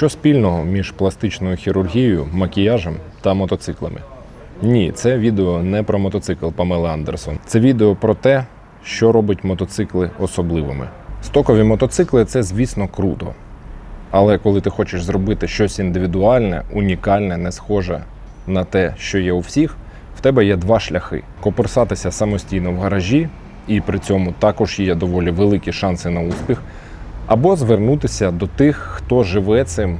Що спільного між пластичною хірургією, макіяжем та мотоциклами? Ні, це відео не про мотоцикл Памели Андерсон. Це відео про те, що робить мотоцикли особливими. Стокові мотоцикли це, звісно, круто. Але коли ти хочеш зробити щось індивідуальне, унікальне, не схоже на те, що є у всіх, в тебе є два шляхи: коперсатися самостійно в гаражі, і при цьому також є доволі великі шанси на успіх, або звернутися до тих, хто живе цим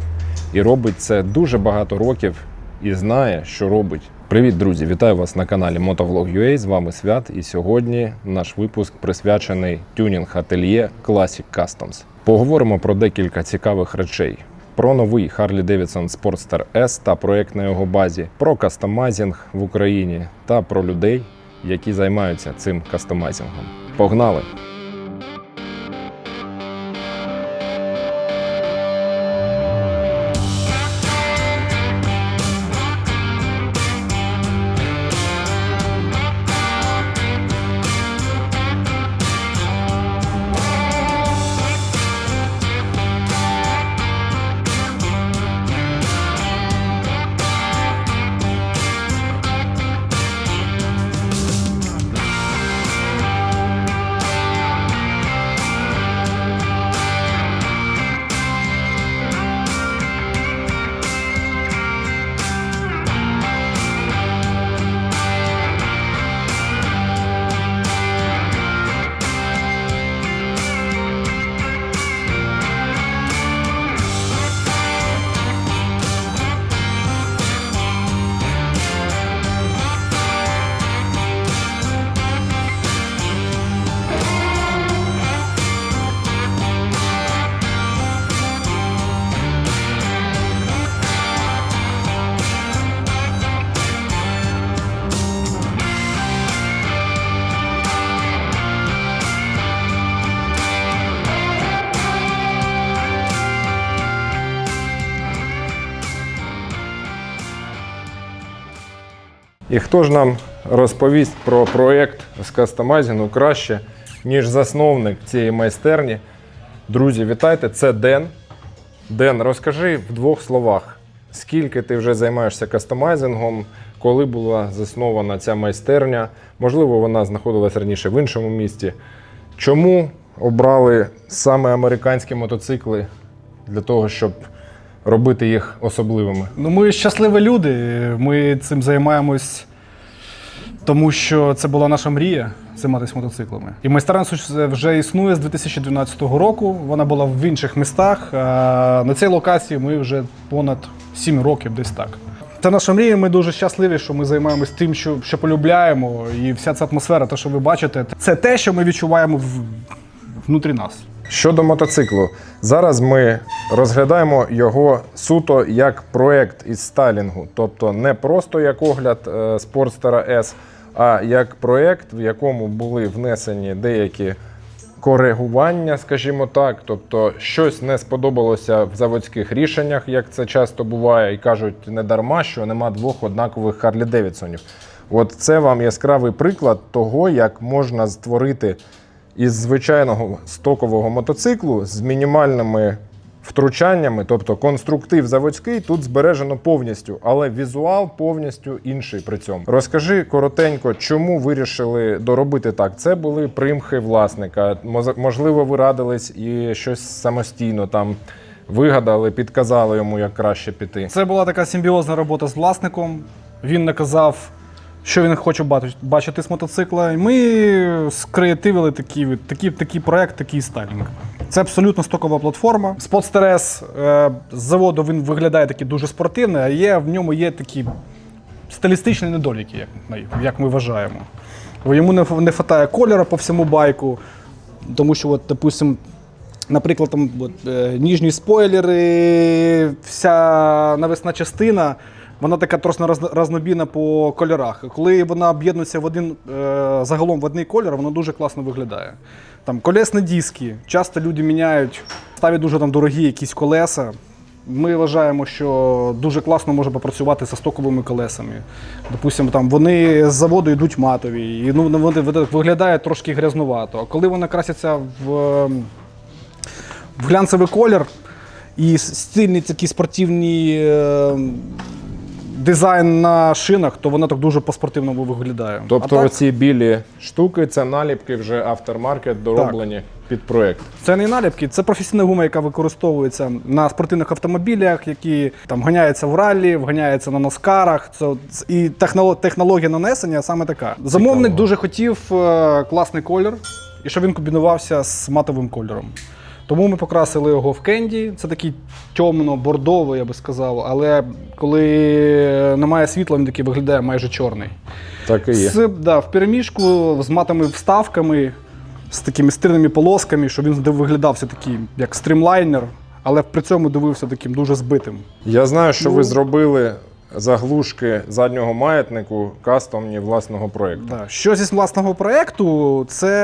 і робить це дуже багато років і знає, що робить. Привіт, друзі! Вітаю вас на каналі Motovlog.ua. З вами Свят. І сьогодні наш випуск присвячений тюнінг ательє Classic Customs. Поговоримо про декілька цікавих речей. Про новий Harley Davidson Sportster S та проект на його базі, про кастомайзінг в Україні та про людей, які займаються цим кастомайзингом. Погнали! І хто ж нам розповість про проєкт з кастомайзінгу краще, ніж засновник цієї майстерні? Друзі, вітайте! Це Ден. Ден, розкажи в двох словах, скільки ти вже займаєшся кастомайзингом, коли була заснована ця майстерня? Можливо, вона знаходилась раніше в іншому місті. Чому обрали саме американські мотоцикли для того, щоб робити їх особливими? Ну, ми щасливі люди. Ми цим займаємось, тому що це була наша мрія займатися мотоциклами. І майстерня вже існує з 2012 року. Вона була в інших містах. А на цій локації ми вже понад 7 років, десь так. Це наша мрія. Ми дуже щасливі, що ми займаємось тим, що, що полюбляємо. І вся ця атмосфера, те, що ви бачите, це те, що ми відчуваємо в, внутрі нас. Щодо мотоциклу, зараз ми розглядаємо його суто як проект із стайлінгу, тобто не просто як огляд е, Sportster S, а як проект, в якому були внесені деякі коригування, скажімо так. Тобто, щось не сподобалося в заводських рішеннях, як це часто буває, і кажуть не дарма, що нема двох однакових Харлі Девідсонів. От це вам яскравий приклад того, як можна створити із звичайного стокового мотоциклу з мінімальними втручаннями, тобто конструктив заводський, тут збережено повністю, але візуал повністю інший при цьому. Розкажи коротенько, чому вирішили доробити так? Це були примхи власника. Можливо, ви радились і щось самостійно там вигадали, підказали йому, як краще піти. Це була така симбіозна робота з власником. Він наказав, що він хоче бачити- з мотоцикла. Ми скреативили такий, такий, такий проект, такий стайлінг. Це абсолютно стокова платформа. Spotster S е, з заводу він виглядає такий дуже спортивний, а є, в ньому є такі стилістичні недоліки, як, як ми вважаємо. Йому не, не вистачає кольору по всьому байку, тому що, от, допустим, Наприклад, там от, е, ніжні спойлери, вся навесна частина, вона така трошки рознобійна по кольорах. Коли вона об'єднується в один е, загалом в один кольор, воно дуже класно виглядає. Там колесні диски, часто люди міняють, ставлять дуже там дорогі якісь колеса. Ми вважаємо, що дуже класно може попрацювати зі стоковими колесами. Допустимо, там вони з заводу йдуть матові, і ну, вони виглядає трошки грязнувато. А коли вони красяться в в глянцевий колір і стильні такі спортивні е, дизайн на шинах, то вона так дуже по-спортивному виглядає. Тобто а так, оці білі штуки це наліпки вже автормаркет дороблені під проект. це не наліпки, це професійна гума, яка використовується на спортивних автомобілях, які там ганяються в раллі, вганяються на наскарах. Це от- і технолог, технологія нанесення саме така. Замовник дуже хотів е, класний колір, і щоб він комбінувався з матовим кольором. Тому ми покрасили його в кенді. Це такий темно-бордовий, я би сказав, але коли немає світла, він такий виглядає майже чорний. Так і є. З, да, в переміжку з матовими вставками, з такими стильними полосками, щоб він виглядав все такий, як стрімлайнер, але при цьому дивився таким дуже збитим. Я знаю, що Ну- ви зробили заглушки заднього маятнику кастомні власного проекту. Да. Що зі власного проєкту, це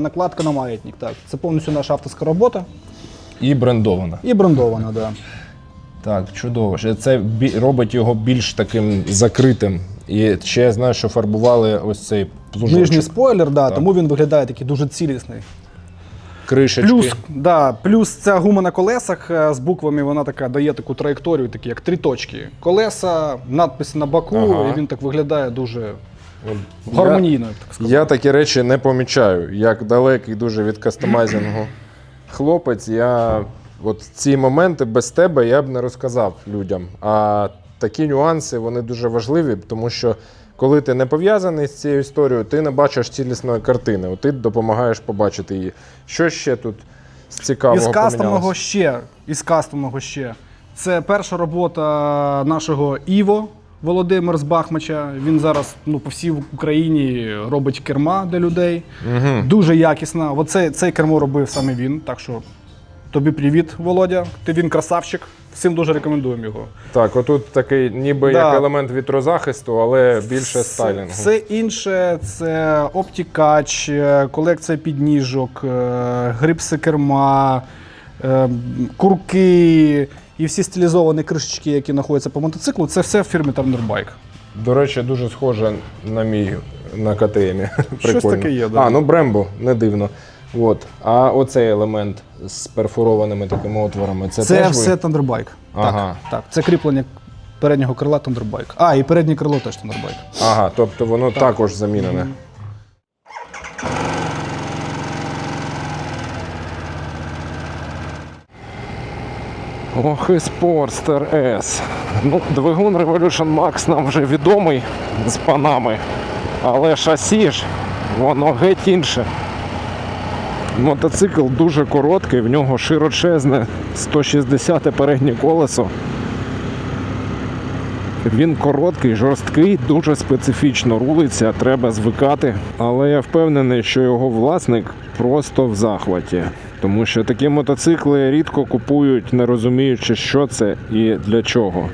накладка на маятник. Так. Це повністю наша авторська робота І брендована. і брендована. Да. Так, чудово. Це робить його більш таким закритим. І ще я знаю, що фарбували ось цей плужочок. Нижній спойлер, да, Так. тому він виглядає такий дуже цілісний. Кришечки. Плюс, да, плюс ця гума на колесах е, з буквами вона така дає таку траєкторію, такі як три точки. Колеса, надпис на боку, Ага. і він так виглядає дуже гармонійно, я так сказав. Я такі речі не помічаю. Як далекий дуже від кастомайзингу хлопець, я от ці моменти без тебе я б не розказав людям. А такі нюанси вони дуже важливі, тому що коли ти не пов'язаний з цією історією, ти не бачиш цілісної картини. Ти допомагаєш побачити її. Що ще тут з цікавого Із кастомного ще. Із кастомного ще. Це перша робота нашого Іво Володимир з Бахмача. Він зараз ну, по всій Україні робить керма для людей. Мгм. Дуже якісна. Оце, цей кермо робив саме він. Так що тобі привіт, Володя. Ти він красавчик. Всім дуже рекомендуємо його. Так, отут такий ніби Да. як елемент вітрозахисту, але більше Все- стайлінгу. Все інше це оптікач, е, колекція підніжок, е, грипси керма, е, курки і всі стилізовані кришечки, які знаходяться по мотоциклу. Це все в фірмі Turner Bike. До речі, дуже схоже на мій на КТМ. Прикольно. таке є, да. А, ну Брембо, не дивно. От. А оцей елемент з перфорованими такими отворами, це, Це, теж все ви? Thunder Bike. Ага. Так, так, це кріплення переднього крила Thunder Bike. А, і переднє крило теж Thunder Bike. Ага, тобто воно також замінене. Ох, і Sportster S. Ну, двигун Revolution Max нам вже відомий з панами. Але шасі ж, воно геть інше. Мотоцикл дуже короткий, в нього широчезне 160 переднє колесо. Він короткий, жорсткий, дуже специфічно рулиться, треба звикати. Але я впевнений, що його власник просто в захваті. Тому що такі мотоцикли рідко купують, не розуміючи, що це і для чого.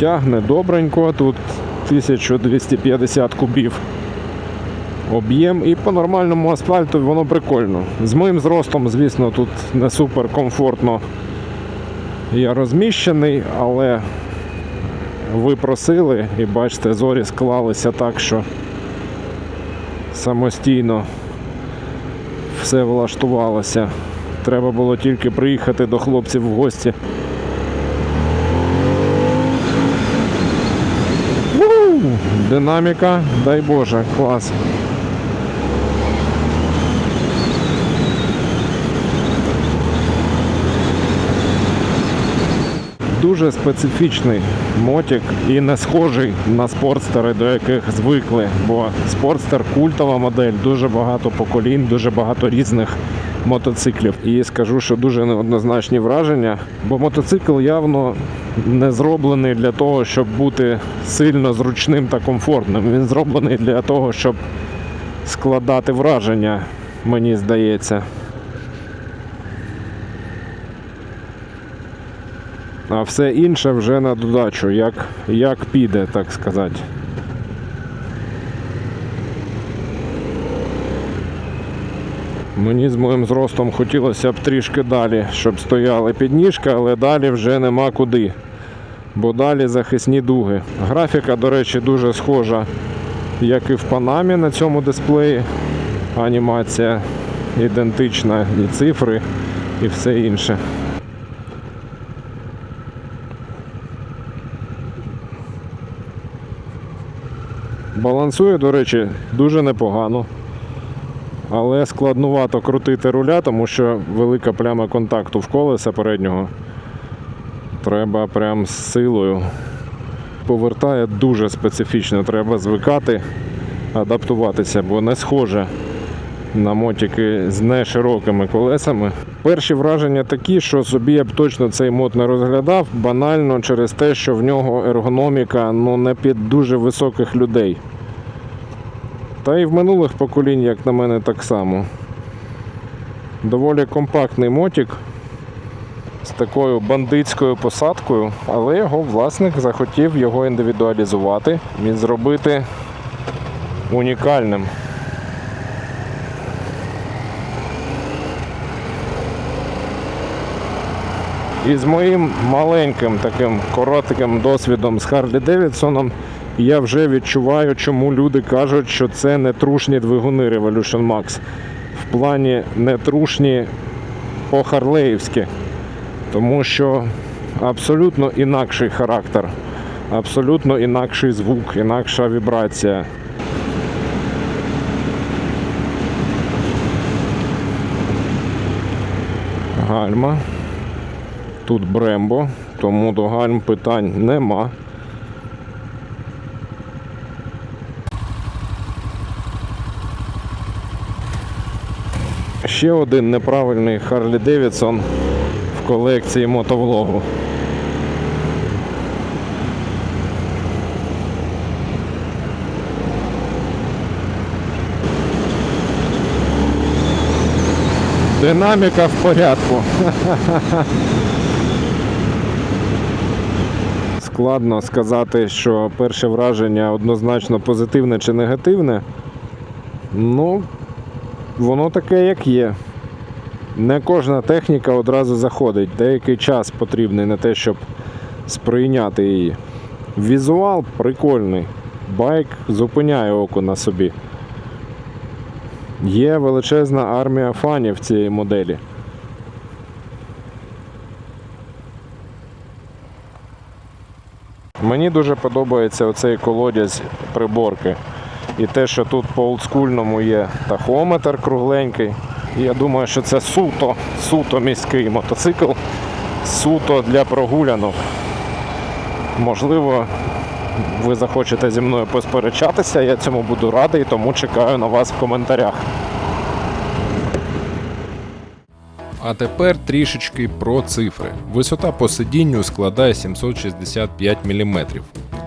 Тягне добренько, тут 1250 кубів об'єм і по нормальному асфальту воно прикольно. З моїм зростом, звісно, тут не супер комфортно я розміщений, але ви просили і бачите, зорі склалися так, що самостійно все влаштувалося. Треба було тільки приїхати до хлопців в гості. Динаміка, дай Боже, клас. Дуже специфічний мотик і не схожий на спортстери, до яких звикли. Бо спортстер культова модель, дуже багато поколінь, дуже багато різних мотоциклів. І скажу, що дуже неоднозначні враження, бо мотоцикл явно не зроблений для того, щоб бути сильно зручним та комфортним. Він зроблений для того, щоб складати враження, мені здається. А все інше вже на додачу, як, як піде, так сказати. Мені з моїм зростом хотілося б трішки далі, щоб стояли підніжки, але далі вже нема куди. Бо далі захисні дуги. Графіка, до речі, дуже схожа, як і в Панамі на цьому дисплеї. Анімація ідентична і цифри, і все інше. Балансує, до речі, дуже непогано. Але складнувато крутити руля, тому що велика пляма контакту в колеса переднього. Треба прям з силою. Повертає дуже специфічно, треба звикати, адаптуватися, бо не схоже на мотики з неширокими колесами. Перші враження такі, що собі я б точно цей мод не розглядав, банально через те, що в нього ергономіка ну, не під дуже високих людей. Та і в минулих поколінь, як на мене, так само. Доволі компактний мотик з такою бандитською посадкою, але його власник захотів його індивідуалізувати і зробити унікальним. І з моїм маленьким таким коротким досвідом з Харлі Девідсоном я вже відчуваю, чому люди кажуть, що це не трушні двигуни Revolution Max. В плані не трушні по-харлеївськи. Тому що абсолютно інакший характер, абсолютно інакший звук, інакша вібрація. Гальма. Тут Брембо, тому до гальм питань нема. Ще один неправильний Харлі Девідсон в колекції мотовлогу. Динаміка в порядку. Складно сказати, що перше враження однозначно позитивне чи негативне. Ну, воно таке, як є. Не кожна техніка одразу заходить. Деякий час потрібний на те, щоб сприйняти її. Візуал прикольний. Байк зупиняє око на собі. Є величезна армія фанів цієї моделі. Мені дуже подобається оцей колодязь приборки. І те, що тут по олдскульному є тахометр кругленький. Я думаю, що це суто, суто міський мотоцикл, суто для прогулянок. Можливо, ви захочете зі мною посперечатися, я цьому буду радий, тому чекаю на вас в коментарях. А тепер трішечки про цифри. Висота по сидінню складає 765 мм,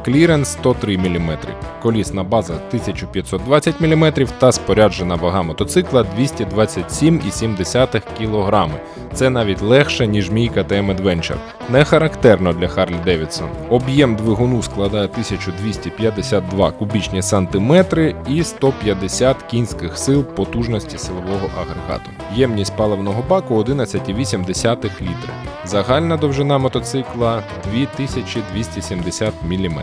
кліренс 103 мм, колісна база 1520 мм та споряджена вага мотоцикла 227,7 кг. Це навіть легше, ніж мій KTM Adventure. Не характерно для Harley Davidson. Об'єм двигуну складає 1252 кубічні сантиметри і 150 кінських сил потужності силового агрегату. Ємність паливного баку 11,8 літри. Загальна довжина мотоцикла 2270 мм.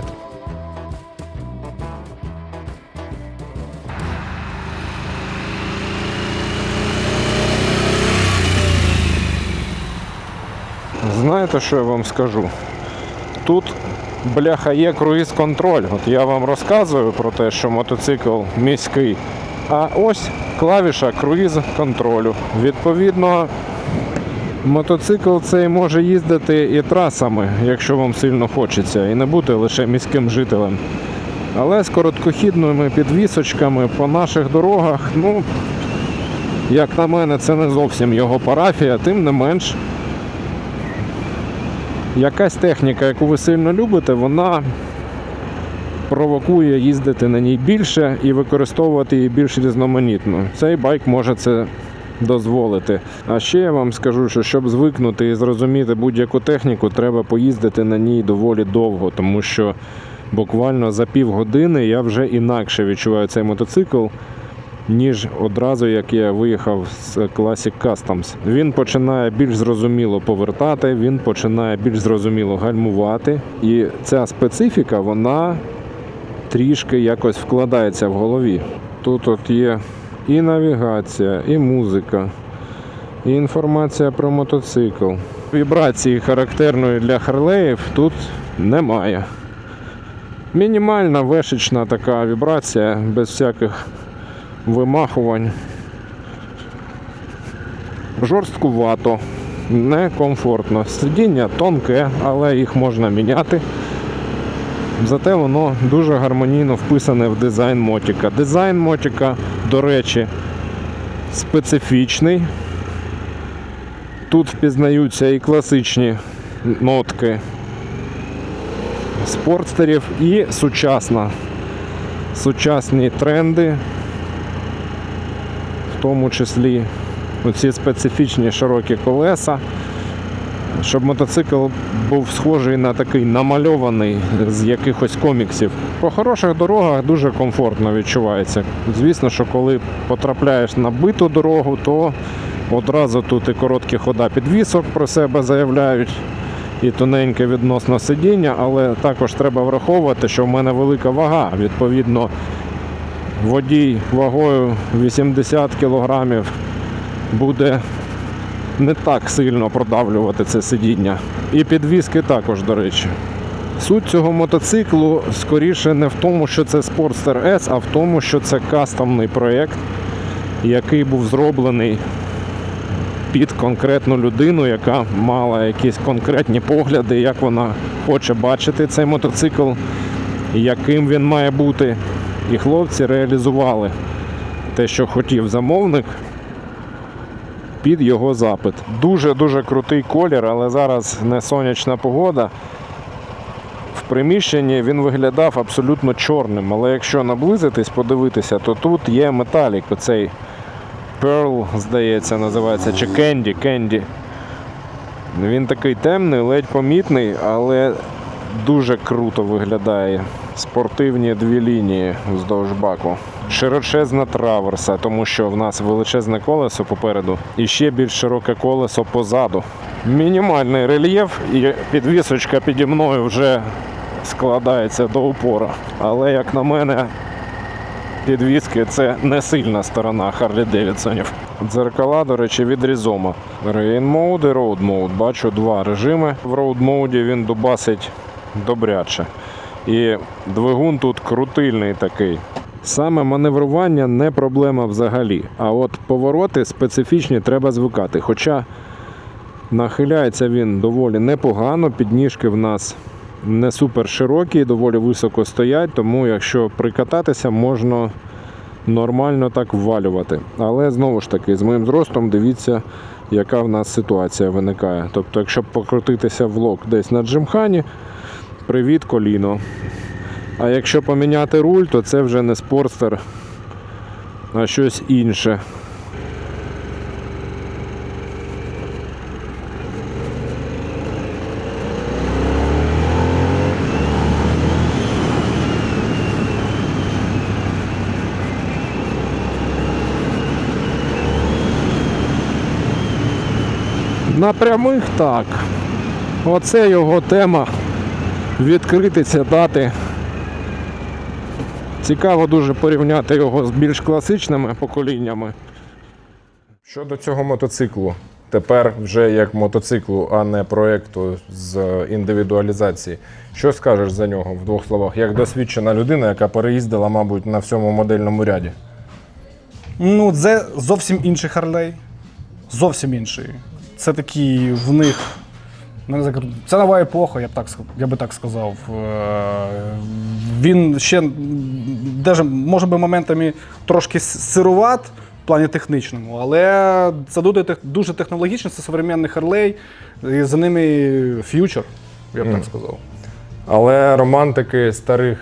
Знаєте, що я вам скажу? Тут, бляха, є круїз-контроль. От я вам розказую про те, що мотоцикл міський. А ось клавіша круїз-контролю. Відповідно, мотоцикл цей може їздити і трасами, якщо вам сильно хочеться, і не бути лише міським жителем. Але з короткохідними підвісочками по наших дорогах, ну, як на мене, це не зовсім його парафія, тим не менш якась техніка, яку ви сильно любите, вона провокує їздити на ній більше і використовувати її більш різноманітно. Цей байк може це дозволити. А ще я вам скажу, що щоб звикнути і зрозуміти будь-яку техніку, треба поїздити на ній доволі довго, тому що буквально за півгодини я вже інакше відчуваю цей мотоцикл ніж одразу як я виїхав з Classic Customs. Він починає більш зрозуміло повертати, він починає більш зрозуміло гальмувати. І ця специфіка, вона трішки якось вкладається в голові. Тут от є і навігація, і музика, і інформація про мотоцикл. Вібрації характерної для Харлеїв тут немає. Мінімальна вешечна така вібрація без всяких вимахувань. Жорсткувато, некомфортно. Сидіння тонке, але їх можна міняти. Зате воно дуже гармонійно вписане в дизайн мотика. Дизайн мотика, до речі, специфічний. Тут впізнаються і класичні нотки спортстерів, і сучасна. Сучасні тренди, в тому числі оці специфічні широкі колеса, щоб мотоцикл був схожий на такий намальований з якихось коміксів. По хороших дорогах дуже комфортно відчувається. Звісно, що коли потрапляєш на биту дорогу, то одразу тут і короткі хода підвісок про себе заявляють, і тоненьке відносно сидіння, але також треба враховувати, що в мене велика вага. Відповідно, водій вагою 80 кілограмів буде не так сильно продавлювати це сидіння. І підвіски також, до речі. Суть цього мотоциклу скоріше не в тому, що це Sportster S, а в тому, що це кастомний проєкт, який був зроблений під конкретну людину, яка мала якісь конкретні погляди, як вона хоче бачити цей мотоцикл, яким він має бути. І хлопці реалізували те, що хотів замовник під його запит. Дуже-дуже крутий колір, але зараз не сонячна погода. В приміщенні він виглядав абсолютно чорним, але якщо наблизитись, подивитися, то тут є металік, оцей Pearl, здається, називається, чи Candy, Candy. Він такий темний, ледь помітний, але дуже круто виглядає. Спортивні дві лінії вздовж баку. Широчезна траверса, тому що в нас величезне колесо попереду і ще більш широке колесо позаду. Мінімальний рельєф і підвісочка піді мною вже складається до упора. Але, як на мене, підвіски це не сильна сторона Харлі Девідсонів. Дзеркала, до речі, від Різома. Rain Mode і Road Mode. Бачу два режими. В Road Mode він дубасить добряче. І двигун тут крутильний такий. Саме маневрування не проблема взагалі. А от повороти специфічні треба звикати. Хоча нахиляється він доволі непогано, підніжки в нас не супер широкі, доволі високо стоять, тому якщо прикататися, можна нормально так ввалювати. Але знову ж таки, з моїм зростом дивіться, яка в нас ситуація виникає. Тобто, якщо покрутитися в лок десь на джимхані, привіт коліно. А якщо поміняти руль, то це вже не спортстер, а щось інше. На прямих так. Оце його тема. Відкритися дати. Цікаво дуже порівняти його з більш класичними поколіннями. Щодо цього мотоциклу, тепер вже як мотоциклу, а не проєкту з індивідуалізації. Що скажеш за нього в двох словах, як досвідчена людина, яка переїздила, мабуть, на всьому модельному ряді? Ну, це зовсім інший Харлей. Зовсім інший. Це такий в них. Це нова епоха, я б так, я би так сказав. Е, Він ще даже, може би моментами трошки сируват в плані технічному, але це дуже, технологічно, це современний Харлей, і за ними ф'ючер, я б так сказав. Але романтики старих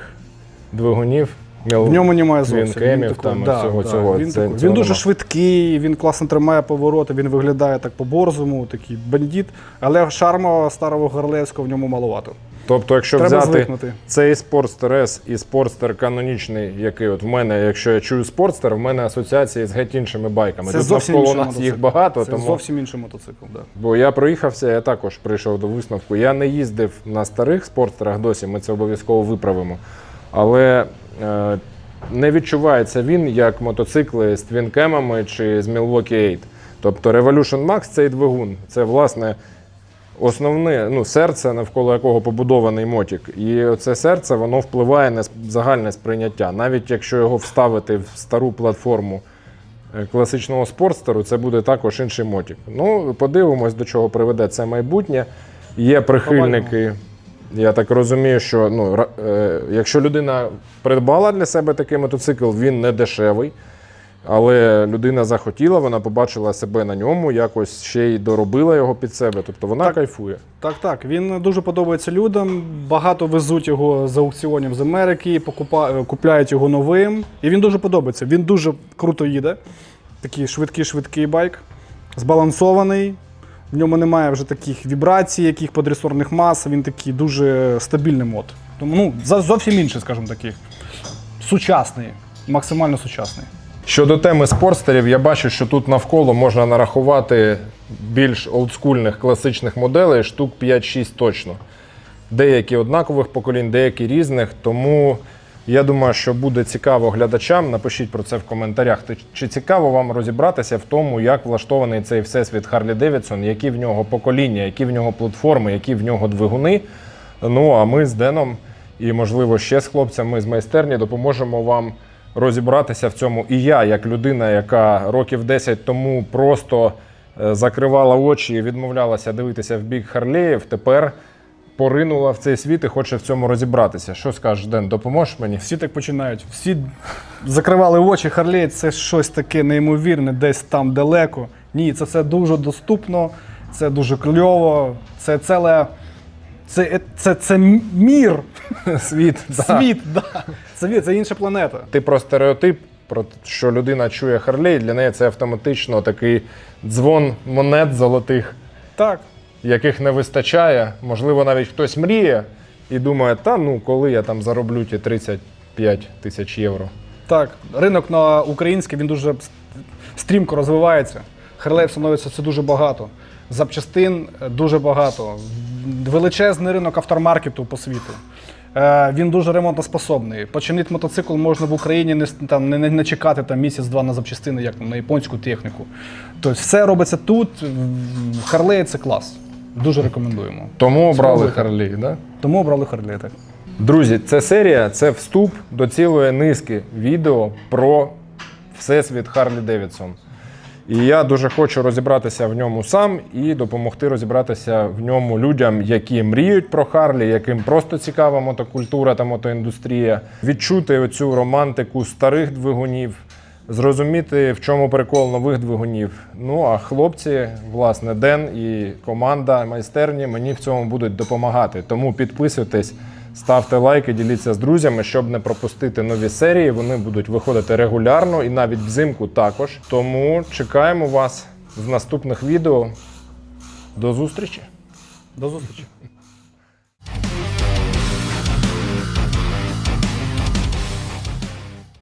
двигунів. В ньому немає зовсім. Твінкемів такий, там і всього цього. Він, Це- цього він дуже нема. швидкий, він класно тримає повороти, він виглядає так по-борзому, такий бандит. Але шарма старого Гарлевського в ньому маловато. Тобто, якщо Треба взяти звикнути. цей Sportster S і Sportster канонічний, який от в мене, якщо я чую Sportster, в мене асоціації з геть іншими байками. Це Тут зовсім навколо нас мотоцикл. їх багато, Це тому зовсім інший мотоцикл. Да. бо я проїхався, я також прийшов до висновку. Я не їздив на старих спортстерах досі, ми це обов'язково виправимо. Але Не відчувається він як мотоцикли з твінкемами чи з Milwaukee 8. Тобто Revolution Max цей двигун. Це власне основне ну, серце, навколо якого побудований мотик. І це серце воно впливає на загальне сприйняття. Навіть якщо його вставити в стару платформу е, класичного спортстеру, це буде також інший мотик. Ну, подивимось, до чого приведе це майбутнє. Є прихильники. Я так розумію, що ну, е, якщо людина придбала для себе такий мотоцикл, він не дешевий. Але людина захотіла, вона побачила себе на ньому, якось ще й доробила його під себе. Тобто вона Так. кайфує. Так, так. Він дуже подобається людям. Багато везуть його з аукціонів з Америки, покупа... купляють його новим. І він дуже подобається. Він дуже круто їде. Такий швидкий, швидкий байк, збалансований. В ньому немає вже таких вібрацій, яких подресорних мас. Він такий дуже стабільний мод. Тому ну, зовсім інший, скажімо такий. Сучасний, максимально сучасний. Щодо теми спортстерів, я бачу, що тут навколо можна нарахувати більш олдскульних класичних моделей, штук 5-6 точно. Деякі однакових поколінь, деякі різних. Тому я думаю, що буде цікаво глядачам. Напишіть про це в коментарях. Чи цікаво вам розібратися в тому, як влаштований цей всесвіт Харлі Девідсон, які в нього покоління, які в нього платформи, які в нього двигуни. Ну а ми з Деном і, можливо, ще з хлопцями з майстерні допоможемо вам розібратися в цьому. І я, як людина, яка років 10 тому просто е, закривала очі і відмовлялася дивитися в бік Харлеїв, тепер поринула в цей світ і хоче в цьому розібратися. Що скажеш, Ден, допоможеш мені? Всі так починають. Всі закривали очі, Харлей це щось таке неймовірне, десь там далеко. Ні, це все дуже доступно, це дуже кльово, це ціле. Це, це, це мір, Світ. да. світ, да. це, це інша планета. Ти про стереотип, про те, що людина чує Харлей, для неї це автоматично такий дзвон монет золотих. Так. Яких не вистачає. Можливо, навіть хтось мріє і думає, та ну коли я там зароблю ті 35 тисяч євро. Так, ринок на український він дуже стрімко розвивається. Харлеїв становиться все дуже багато. Запчастин е, дуже багато. Величезний ринок автормаркету по світу. Е, Він дуже ремонтоспособний. Починити мотоцикл можна в Україні не, там, не, не, чекати там, місяць-два на запчастини, як на японську техніку. Тобто все робиться тут. Харлей це клас. Дуже рекомендуємо. Тому обрали. Харлей. Да? Тому обрали Харлей. Так. Друзі, ця серія це вступ до цілої низки відео про всесвіт Харлі Девідсон. І я дуже хочу розібратися в ньому сам і допомогти розібратися в ньому людям, які мріють про Харлі, яким просто цікава мотокультура та мотоіндустрія, відчути оцю романтику старих двигунів, зрозуміти, в чому прикол нових двигунів. Ну а хлопці, власне, Ден і команда майстерні мені в цьому будуть допомагати. Тому підписуйтесь. Ставте лайки, діліться з друзями, щоб не пропустити нові серії. Вони будуть виходити регулярно і навіть взимку також. Тому чекаємо вас в наступних відео. До зустрічі! До зустрічі.